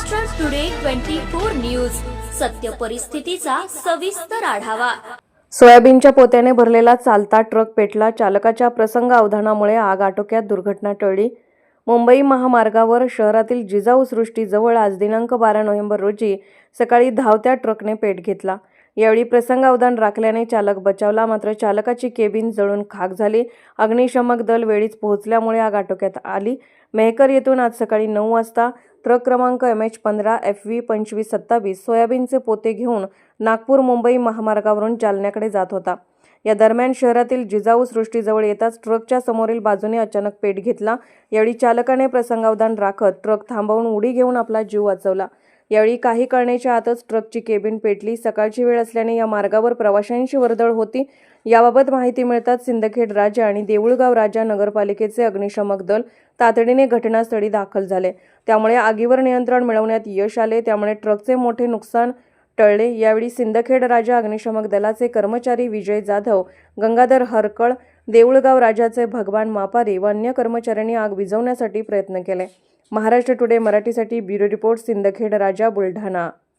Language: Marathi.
Maharashtra today twenty four news सत्य परिस्थितीचा सविस्तर आढावा. सोयाबीनच्या पोत्याने भरलेला चालता ट्रक पेटला चालकाच्या प्रसंग अवधानामुळे आग आटोक्यात दुर्घटना टळली. मुंबई महामार्गावर शहरातील जिजाऊ सृष्टीजवळ आज दिनांक बारा नोव्हेंबर रोजी सकाळी धावत्या ट्रकने पेट घेतला. यावेळी प्रसंगावधान राखल्याने चालक बचावला मात्र चालकाची केबिन जळून खाक झाली. अग्निशमक दल वेळीच पोहोचल्यामुळे आग आटोक्यात आली. मेहकर येथून आज सकाळी नऊ वाजता ट्रक क्रमांक एम एच पंधरा एफ व्ही पंचवीस सत्तावीस सोयाबीनचे पोते घेऊन नागपूर मुंबई महामार्गावरून जालन्याकडे जात होता. या दरम्यान शहरातील जिजाऊ सृष्टीजवळ येताच ट्रकच्या समोरील बाजूने अचानक पेट घेतला. यावेळी चालकाने प्रसंगावधान राखत ट्रक थांबवून उडी घेऊन आपला जीव वाचवला. यावेळी काही करण्याच्या आतच ट्रकची केबिन पेटली. सकाळची वेळ असल्याने या मार्गावर प्रवाशांची वर्दळ होती. याबाबत माहिती मिळताच सिंदखेड राजा आणि देऊळगाव राजा नगरपालिकेचे अग्निशमक दल तातडीने घटनास्थळी दाखल झाले. त्यामुळे आगीवर नियंत्रण मिळवण्यात यश आले. त्यामुळे ट्रकचे मोठे नुकसान टळले. यावेळी सिंदखेड राजा अग्निशमक दलाचे कर्मचारी विजय जाधव गंगाधर हरकळ देऊळगाव राजाचे भगवान मापारी व अन्य कर्मचाऱ्यांनी आग विझवण्यासाठी प्रयत्न केले. महाराष्ट्र टुडे मराठीसाठी ब्युरो रिपोर्ट सिंदखेड राजा बुलढाणा